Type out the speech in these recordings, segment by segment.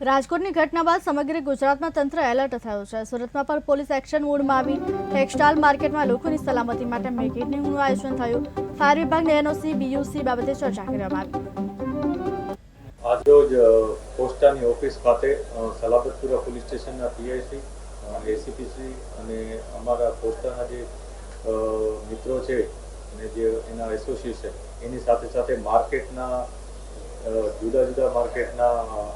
રાજકોટની ઘટના બાદ સમગ્ર ગુજરાતમાં તંત્ર એલર્ટ થયું છે. સુરતમાં પણ પોલીસ એક્શન મોડમાં આવી ટેક્સટાઇલ માર્કેટમાં લોકોની સલામતી માટે મિટિંગનું આયોજન થયું. ફાયર વિભાગને એનઓસી બીયુસી બાબતે ચર્ચા કરવામાં આવી. આજરોજ પોસ્ટાની ઓફિસ ખાતે સલાબતપુરા પોલીસ સ્ટેશનના પીઆઈસી એસીપીસી અને અમારા પોસ્ટાના જે મિત્રો છે અને જે એના એસોસિએશન એની સાથે સાથે માર્કેટના જુદા જુદા માર્કેટના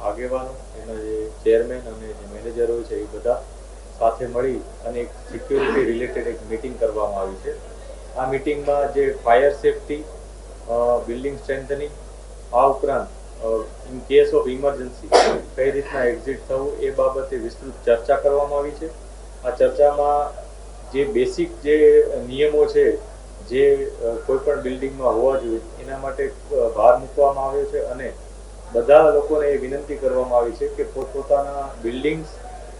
આગેવાનો, એના જે ચેરમેન અને જે મેનેજર છે, એ બધા સાથે મળી અને એક સિક્યોરિટી રિલેટેડ એક મિટિંગ કરવામાં આવી છે. આ મિટિંગમાં જે ફાયર સેફટી બિલ્ડિંગ સ્ટ્રેન્થનિંગ આ ઉપરાંત ઇન કેસ ઓફ ઇમરજન્સી કઈ રીતના એક્ઝિટ થવું, એ બાબતે વિસ્તૃત ચર્ચા કરવામાં આવી છે. આ ચર્ચામાં જે બેસિક જે નિયમો છે જે કોઈ પણ બિલ્ડિંગમાં હોવા જોઈએ, એના માટે ભાર મૂકવામાં આવ્યો છે અને બધા લોકોને એ વિનંતી કરવામાં આવી છે કે પોતપોતાના બિલ્ડિંગ્સ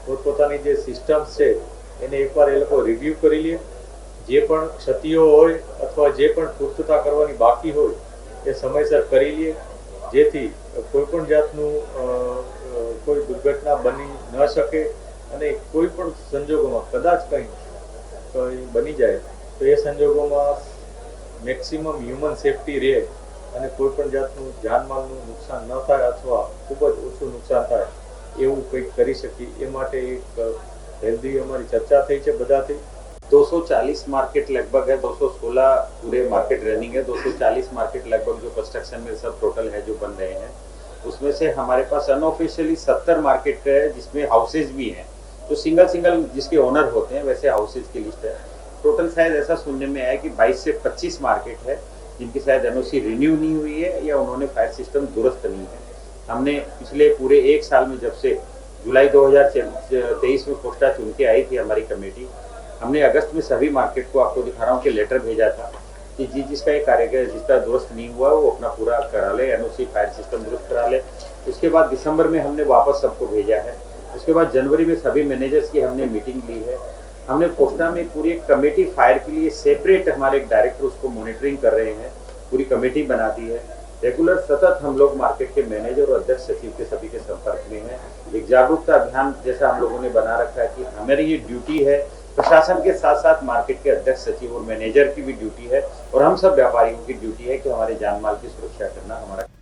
પોતપોતાની જે સિસ્ટમ્સ છે, એને એકવાર એ લોકો રિવ્યૂ કરી લે. જે પણ ક્ષતિઓ હોય અથવા જે પણ પૂર્તતા કરવાની બાકી હોય, એ સમયસર કરી લે. જેથી કોઈ પણ જાતનું કોઈ દુર્ઘટના બની ન શકે અને કોઈ પણ સંજોગોમાં કદાચ કંઈ કંઈ બની જાય. તો એ સંજોગોમાં મેક્સિમમ હ્યુમન સેફટી રહે અને કોઈ પણ જાતનું જાનમાલનું નુકસાન ન થાય અથવા ખૂબ જ ઓછું નુકસાન થાય એવું કંઈક કરી શકીએ એ માટે એક હેલ્ધી અમારી ચર્ચા થઈ છે બધાથી 240 मार्केट लगभग है 216 पूरे मार्केट रनिंग है 240 मार्केट लगभग जो कंस्ट्रक्शन में सब टोटल है जो बन रहे हैं उसमें से हमारे पास अनऑफिशियली 70 मार्केट है जिसमें हाउसेज भी हैं जो सिंगल सिंगल जिसके ओनर होते हैं वैसे हाउसेज की लिस्ट है टोटल शायद ऐसा सुनने में आया कि 22 से 25 मार्केट है, जिनकी शायद एनओसी रिन्यू नहीं हुई है या उन्होंने फायर सिस्टम दुरुस्त नहीं है। हमने पिछले पूरे एक साल में जब से जुलाई 2023 में पोस्टा चुन के आई थी हमारी कमेटी, हमने अगस्त में सभी मार्केट को आपको दिखा रहा हूँ कि लेटर भेजा था कि जी जिसका ये कार्य जिसका दुरुस्त नहीं हुआ, वो अपना पूरा करा ले एनओसी फायर सिस्टम दुरुस्त करा ले। उसके बाद दिसंबर में हमने वापस सबको भेजा है। उसके बाद जनवरी में सभी मैनेजर्स की हमने मीटिंग ली है। हमने पोस्टा में पूरी एक कमेटी फायर के लिए सेपरेट हमारे एक डायरेक्टर उसको मॉनिटरिंग कर रहे हैं, पूरी कमेटी बना दी है। रेगुलर सतत हम लोग मार्केट के मैनेजर और अध्यक्ष सचिव के सभी के संपर्क में हैं। एक जागरूकता अभियान जैसा हम लोगों ने बना रखा है कि हमारी ये ड्यूटी है, प्रशासन के साथ साथ मार्केट के अध्यक्ष सचिव और मैनेजर की भी ड्यूटी है और हम सब व्यापारियों की ड्यूटी है कि हमारे जान माल की सुरक्षा करना हमारा